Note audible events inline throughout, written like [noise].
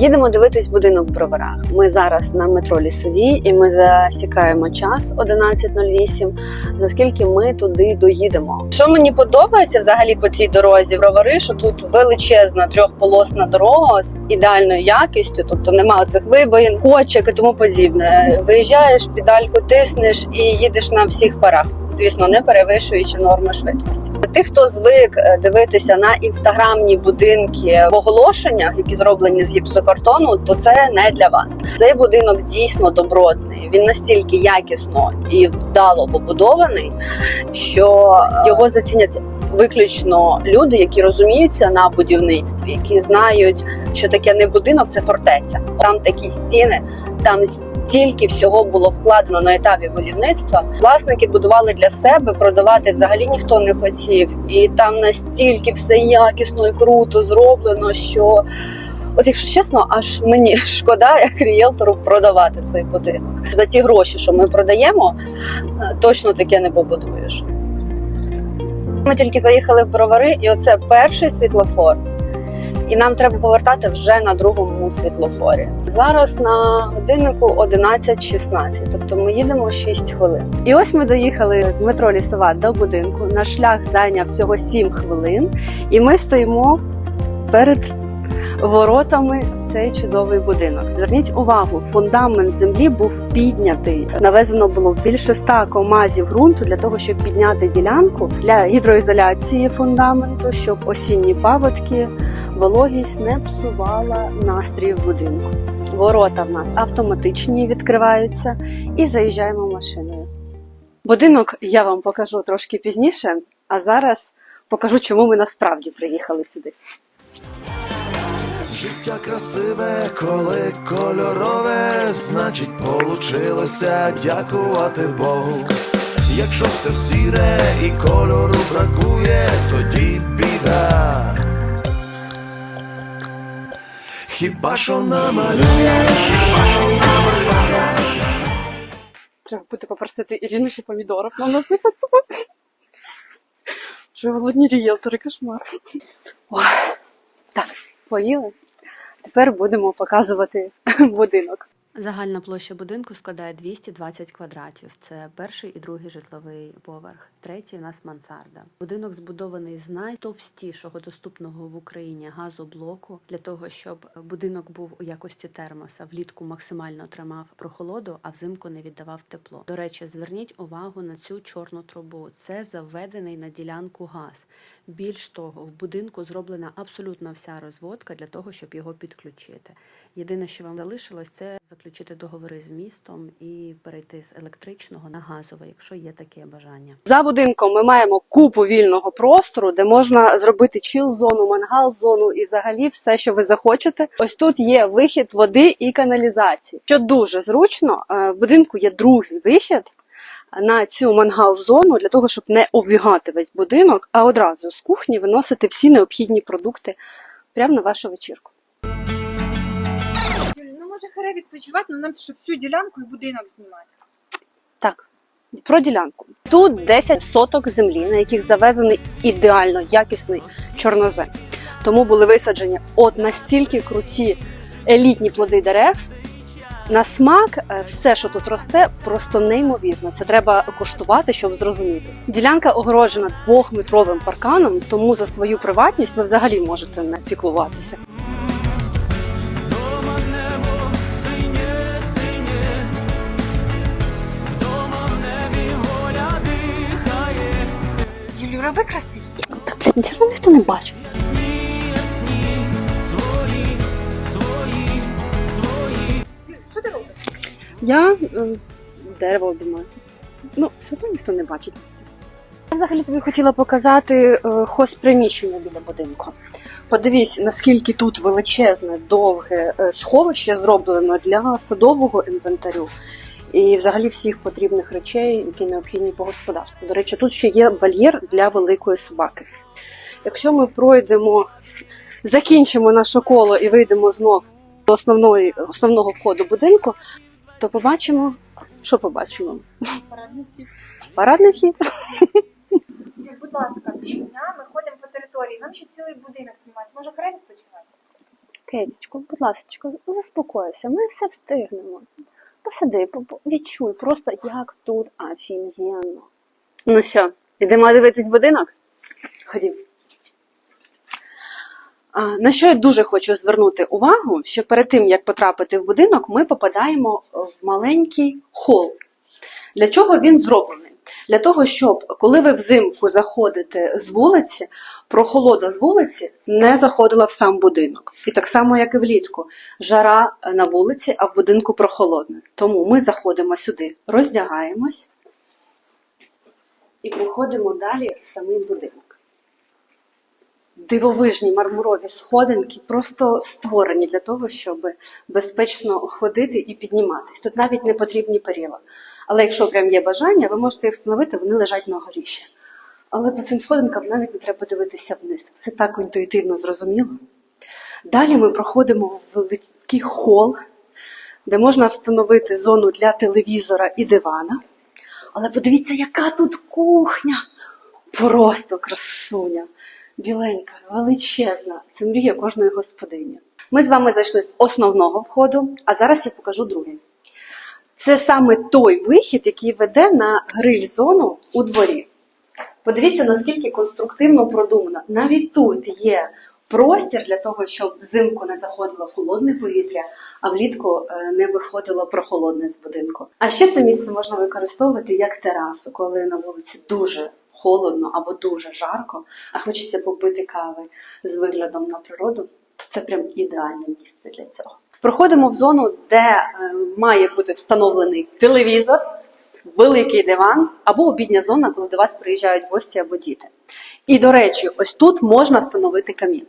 Їдемо дивитись будинок в броварах. Ми зараз на метро лісовій і ми засікаємо час 11.08, за скільки ми туди доїдемо. Що мені подобається взагалі по цій дорозі бровари, що тут величезна трьохполосна дорога з ідеальною якістю, тобто немає оцих вибоїн, кочок і тому подібне. Виїжджаєш, педальку тиснеш і їдеш на всіх парах. Звісно, не перевищуючи норми швидкості. Тих, хто звик е, дивитися на інстаграмні будинки в оголошеннях, які зроблені з гіпсокартону, то це не для вас. Цей будинок дійсно добротний. Він настільки якісно і вдало побудований, що його зацінять. Виключно люди, які розуміються на будівництві, які знають, що таке не будинок, це фортеця. Там такі стіни, там стільки всього було вкладено на етапі будівництва. Власники будували для себе, продавати взагалі ніхто не хотів. І там настільки все якісно і круто зроблено, що от, якщо чесно, аж мені [laughs] шкода, як ріелтору продавати цей будинок. За ті гроші, що ми продаємо, точно таке не побудуєш. Ми тільки заїхали в бровари, і оце перший світлофор. І нам треба повертати вже на другому світлофорі. Зараз на годиннику 11.16, тобто ми їдемо 6 хвилин. І ось ми доїхали з метро Лісова до будинку. Наш шлях зайняв всього 7 хвилин, і ми стоїмо перед воротами в цей чудовий будинок. Зверніть увагу, фундамент землі був піднятий. Навезено було більше 100 комазів ґрунту для того, щоб підняти ділянку для гідроізоляції фундаменту, щоб осінні паводки вологість не псувала настрій в будинку. Ворота в нас автоматичні відкриваються і заїжджаємо машиною. Будинок я вам покажу трошки пізніше, а зараз покажу, чому ми насправді приїхали сюди. Життя красиве, коли кольорове, значить, получилося дякувати Богу. Якщо все сіре і кольору бракує, тоді біда. Хіба що намалюєш? Треба буде попросити Ірину ще помідорів нам насипати. Вже голодні рієлтори, кошмар. Ой. Так, поїли. Тепер будемо показувати [laughs] будинок. Загальна площа будинку складає 220 квадратів. Це перший і другий житловий поверх. Третій в нас мансарда. Будинок збудований з найтовстішого доступного в Україні газоблоку для того, щоб будинок був у якості термоса. Влітку максимально тримав прохолоду, а взимку не віддавав тепло. До речі, зверніть увагу на цю чорну трубу. Це заведений на ділянку газ. Більш того, в будинку зроблена абсолютно вся розводка для того, щоб його підключити. Єдине, що вам залишилось, це заключити договори з містом і перейти з електричного на газове, якщо є таке бажання. За будинком ми маємо купу вільного простору, де можна зробити чил-зону, мангал-зону і взагалі все, що ви захочете. Ось тут є вихід води і каналізації. Що дуже зручно, е, в будинку є другий вихід на цю мангал-зону для того, щоб не оббігати весь будинок, а одразу з кухні виносити всі необхідні продукти прямо на вашу вечірку. Юль, ну може харе відпочивати, але нам ще всю ділянку і будинок знімати. Так, про ділянку. Тут 10 соток землі, на яких завезений ідеально якісний чорнозем. Тому були висаджені от настільки круті елітні плоди дерев. На смак е, все, що тут росте, просто неймовірно. Це треба коштувати, щоб зрозуміти. Ділянка огорожена двохметровим парканом, тому за свою приватність ви взагалі можете не піклуватися. Дома небо синє, синє, вдома небі воля дихає, Юлю, роби красиво. Та блядь, нічого ніхто не бачить. Я дерево обіймаю. Ну, все одно ніхто не бачить. Я взагалі тобі хотіла показати е, хозприміщення біля будинку. Подивись, наскільки тут величезне, довге е, сховище зроблено для садового інвентарю і взагалі всіх потрібних речей, які необхідні по господарству. До речі, тут ще є вольєр для великої собаки. Якщо ми пройдемо, закінчимо наше коло і вийдемо знов до основної, основного входу будинку, то побачимо, що побачимо? Парадний вхід. Будь ласка, півдня ми ходимо по території, нам ще цілий будинок знімати. Може харе відпочивати? Кецечко, будь ласка, заспокойся, ми все встигнемо. Посиди, по- по- відчуй просто, як тут офігенно. Ну що, йдемо дивитись будинок? Ходім. На що я дуже хочу звернути увагу, що перед тим, як потрапити в будинок, ми попадаємо в маленький хол. Для чого він зроблений? Для того, щоб коли ви взимку заходите з вулиці, прохолода з вулиці не заходила в сам будинок. І так само, як і влітку, жара на вулиці, а в будинку прохолодне. Тому ми заходимо сюди, роздягаємось і проходимо далі в самий будинок. Дивовижні мармурові сходинки просто створені для того, щоб безпечно ходити і підніматись. Тут навіть не потрібні перила. Але якщо прям є бажання, ви можете їх встановити, вони лежать на горі ще. Але по цим сходинкам навіть не треба дивитися вниз. Все так інтуїтивно зрозуміло. Далі ми проходимо в великий хол, де можна встановити зону для телевізора і дивана. Але подивіться, яка тут кухня! Просто красуня! Біленька, величезна. Це мрія кожної господині. Ми з вами зайшли з основного входу, а зараз я покажу другий. Це саме той вихід, який веде на гриль-зону у дворі. Подивіться, наскільки конструктивно продумано. Навіть тут є простір для того, щоб взимку не заходило холодне повітря, а влітку е, не виходило прохолодне з будинку. А ще це місце можна використовувати як терасу, коли на вулиці дуже холодно або дуже жарко, а хочеться попити кави з виглядом на природу, то це прям ідеальне місце для цього. Проходимо в зону, де е, має бути встановлений телевізор, великий диван або обідня зона, коли до вас приїжджають гості або діти. І, до речі, ось тут можна встановити камін.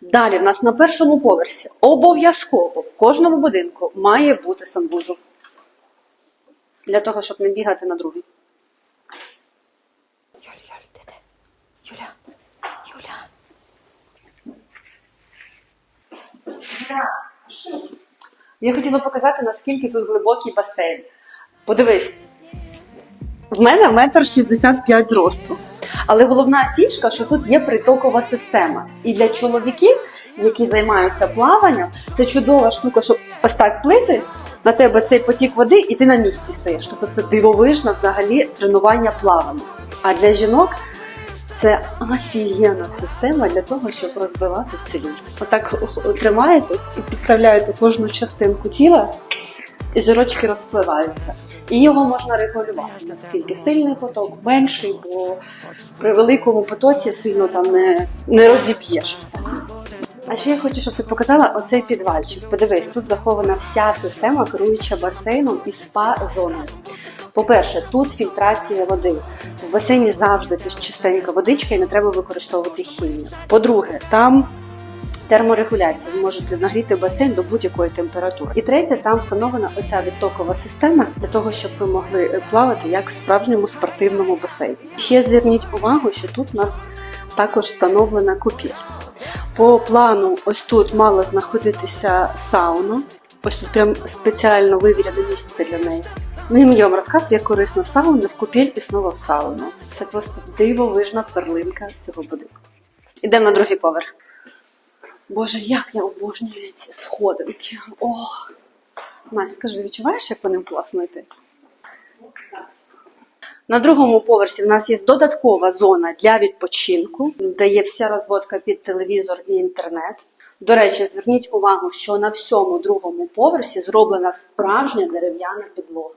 Далі в нас на першому поверсі обов'язково в кожному будинку має бути санвузол. Для того, щоб не бігати на другий. Юль, Юль, де ти? Юля, Юля. Я хотіла показати, наскільки тут глибокий басейн. Подивись, в мене метр шістдесят п'ять зросту. Але головна фішка, що тут є притокова система. І для чоловіків, які займаються плаванням, це чудова штука, щоб так плити, на тебе цей потік води, і ти на місці стоїш. Тобто це дивовижне взагалі тренування плавання. А для жінок це офігенна система для того, щоб розбивати целюль. Отак тримаєтесь і підставляєте кожну частинку тіла, і жирочки розпливаються. І його можна регулювати, наскільки сильний поток, менший, бо при великому потоці сильно там не, не розіб'єш. А ще я хочу, щоб ти показала оцей підвальчик. Подивись, тут захована вся система, керуюча басейном і спа-зоною. По-перше, тут фільтрація води. В басейні завжди це чистенька водичка і не треба використовувати хімію. По-друге, там терморегуляція. Ви можете нагріти басейн до будь-якої температури. І третє, там встановлена оця відтокова система для того, щоб ви могли е, плавати як в справжньому спортивному басейні. Ще зверніть увагу, що тут у нас також встановлена купіль. По плану, ось тут мала знаходитися сауна. Ось тут прям спеціально вивірене місце для неї. І я вам розказую, як корисно сауна в купіль і знову в сауну. Це просто дивовижна перлинка цього будинку. Ідемо на другий поверх. Боже, як я обожнюю ці сходинки. Ох. Настя, скажи, відчуваєш, як по ним класно йти? На другому поверсі в нас є додаткова зона для відпочинку, де є вся розводка під телевізор і інтернет. До речі, зверніть увагу, що на всьому другому поверсі зроблена справжня дерев'яна підлога.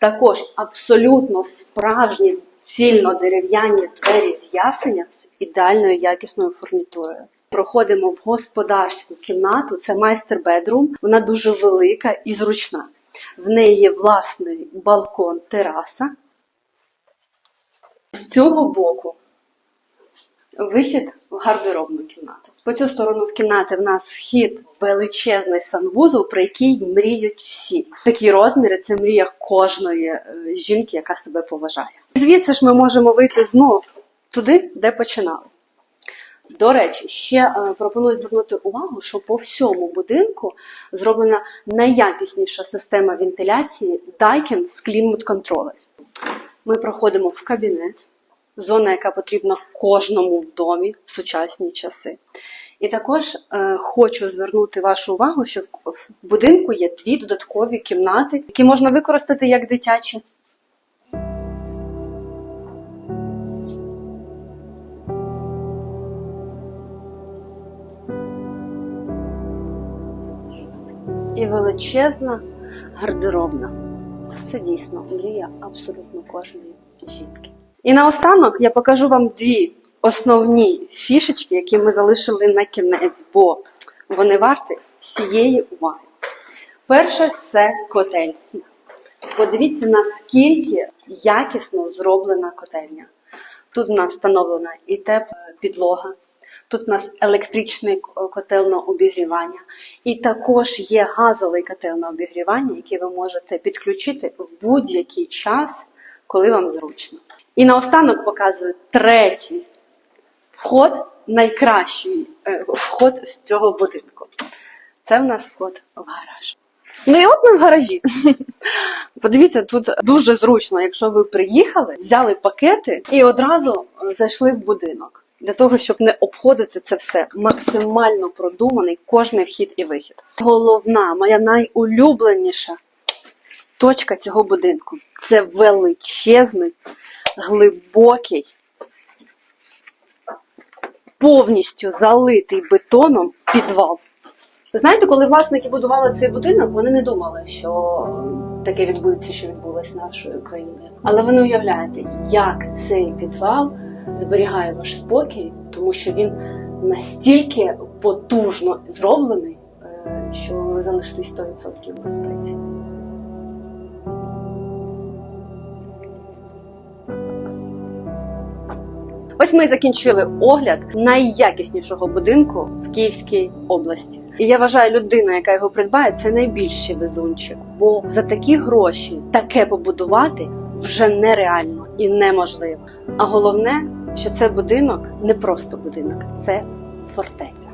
Також абсолютно справжні цільно-дерев'яні двері з ясеня з ідеальною якісною фурнітурою. Проходимо в господарську кімнату, це майстер-бедрум. Вона дуже велика і зручна. В неї є власний балкон, тераса. З цього боку вихід в гардеробну кімнату. По цю сторону в кімнати в нас вхід величезний санвузол, про який мріють всі. Такі розміри це мрія кожної е, жінки, яка себе поважає. Звідси ж ми можемо вийти знов туди, де починали. До речі, ще е, пропоную звернути увагу, що по всьому будинку зроблена найякісніша система вентиляції Daikin з клімат-контролем. Ми проходимо в кабінет, зона, яка потрібна в кожному в домі в сучасні часи. І також е, хочу звернути вашу увагу, що в, в будинку є дві додаткові кімнати, які можна використати як дитячі. І величезна гардеробна. Це дійсно мрія абсолютно кожної жінки. І наостанок я покажу вам дві основні фішечки, які ми залишили на кінець, бо вони варті всієї уваги. Перше це котельня. Подивіться, наскільки якісно зроблена котельня. Тут у нас встановлена і тепла підлога, тут у нас електричний к- котел на обігрівання, і також є газовий котел на обігрівання, який ви можете підключити в будь-який час, коли вам зручно. І наостанок показую третій вход, найкращий е, вход з цього будинку. Це в нас вход в гараж. Ну і от ми в гаражі. [laughs] Подивіться, тут дуже зручно, якщо ви приїхали, взяли пакети і одразу е, зайшли в будинок. Для того, щоб не обходити це все, максимально продуманий кожний вхід і вихід. Головна, моя найулюбленіша точка цього будинку це величезний, глибокий, повністю залитий бетоном підвал. Знаєте, коли власники будували цей будинок, вони не думали, що таке відбудеться, що відбулося нашою країною. Але ви не уявляєте, як цей підвал зберігає ваш спокій, тому що він настільки потужно зроблений, е, що ви залишитесь 100% в безпеці. Ось ми закінчили огляд найякіснішого будинку в Київській області. І я вважаю, людина, яка його придбає, це найбільший везунчик. Бо за такі гроші таке побудувати вже нереально і неможливо. А головне, що це будинок не просто будинок, це фортеця.